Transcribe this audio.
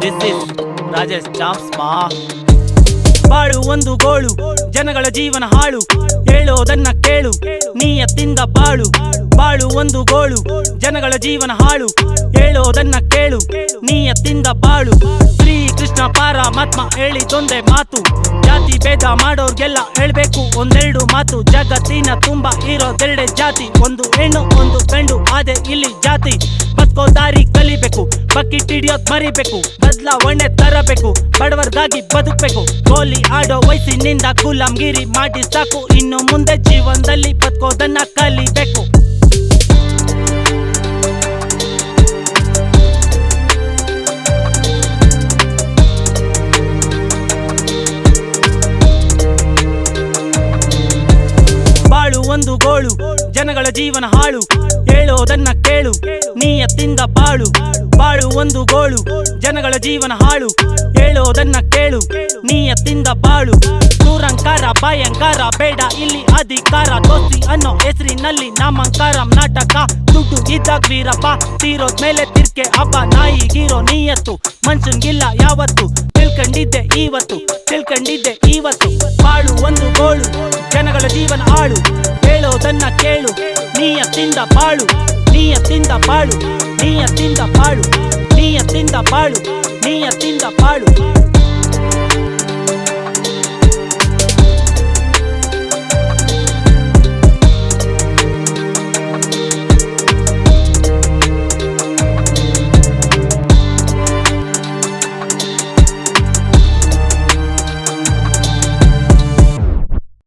Rajesh chops ಬಾಳು ಒಂದು ಗೋಳು, ಜನಗಳ ಜೀವನ ಹಾಳು. ಹೇಳೋದನ್ನ ಕೇಳು, ನೀಯತ್ತಿಂದ ಬಾಳು. ಬಾಳು ಒಂದು ಗೋಳು, ಜನಗಳ ಜೀವನ ಹಾಳು. ಹೇಳೋದನ್ನ ಕೇಳು, ನೀಯತ್ತಿಂದ ಬಾಳು. ಶ್ರೀ ಕೃಷ್ಣ ಪಾರಮಾತ್ಮ ಹೇಳಿದೊಂದೇ ಮಾತು. ಜಾತಿ ಭೇದ ಮಾಡೋರ್ಗೆಲ್ಲ ಹೇಳ್ಬೇಕು ಒಂದೆರಡು ಮಾತು. ಜಗತ್ತಿನ ತುಂಬಾ ಇರೋದೆರಡೆ ಜಾತಿ. ಒಂದು ಹೆಣ್ಣು, ಒಂದು ಗಂಡು ಅದೇ ಇಲ್ಲಿ ಜಾತಿ. ಬದುಕೋ ದಾರಿ ಕಲಿಬೇಕು ಬಕೆಟ್ ಹಿಡಿಯೋದ್ ಮರಿಬೇಕು. ಬದಲಾವಣೆ ತರಬೇಕು. ಬಡವರ್ಗಾಗಿ ಬದುಕಬೇಕು. ಗೋಲಿ ಆಡೋ ವಯಸ್ಸಿನಿಂದ ಗುಲಾಮ್ಗಿರಿ ಮಾಡಿ ಸಾಕು. ಇನ್ನು ಮುಂದೆ ಜೀವನದಲ್ಲಿ ಬದುಕೋದನ್ನ ಕಲಿಬೇಕು. ಒಂದು ಗೋಳು. ಜನಗಳ ಜೀವನ ಹಾಳು. ಹೇಳೋದನ್ನ ಕೇಳು. ನೀಯತ್ತಿಂದ ಬಾಳು. ಬಾಳು ಒಂದು ಗೋಳು, ಜನಗಳ ಜೀವನ ಹಾಳು. ಹೇಳೋದನ್ನ ಕೇಳು, ನೀಯತ್ತಿಂದ ಬಾಳು. ದೂರಂಕಾರ, ಭಯಂಕಾರ, ಬೇಡ ಇಲ್ಲಿ ಅಧಿಕಾರ. ದೋಸ್ತಿ ಅನ್ನೋ ಹೆಸರಿನಲ್ಲಿ ನಾಮಂಕಾರ, ನಾಟಕ. ದುಡ್ಡು ಇದ್ದಾಗ ವೀರಪ್ಪ, ತೀರೋದ್ ಮೇಲೆ ತಿರ್ಕೆ. ಹಬ್ಬ ನಾಯಿಗಿರೋ ನೀಯತ್ತು. ಮನ್ಸುಂಗಿಲ್ಲ ಯಾವತ್ತು? ತಿಳ್ಕೊಂಡಿದ್ದೆ ಇವತ್ತು ತಿಳ್ಕೊಂಡಿದ್ದೆ ಇವತ್ತು ಬಾಳು ಒಂದು ಗೋಳು, ಜನಗಳ ಜೀವನ ಹಾಳು. ಹೇಳೋದನ್ನ ಕೇಳು, ನೀಯತ್ತಿಂದ ಬಾಳು ನೀಯತ್ತಿಂದ ಬಾಳು. ನೀಯತ್ತಿಂದ ಬಾಳು ಪಾಳು ಬಾಳು ನೀಯತ್ತಿಂದ ಬಾಳು.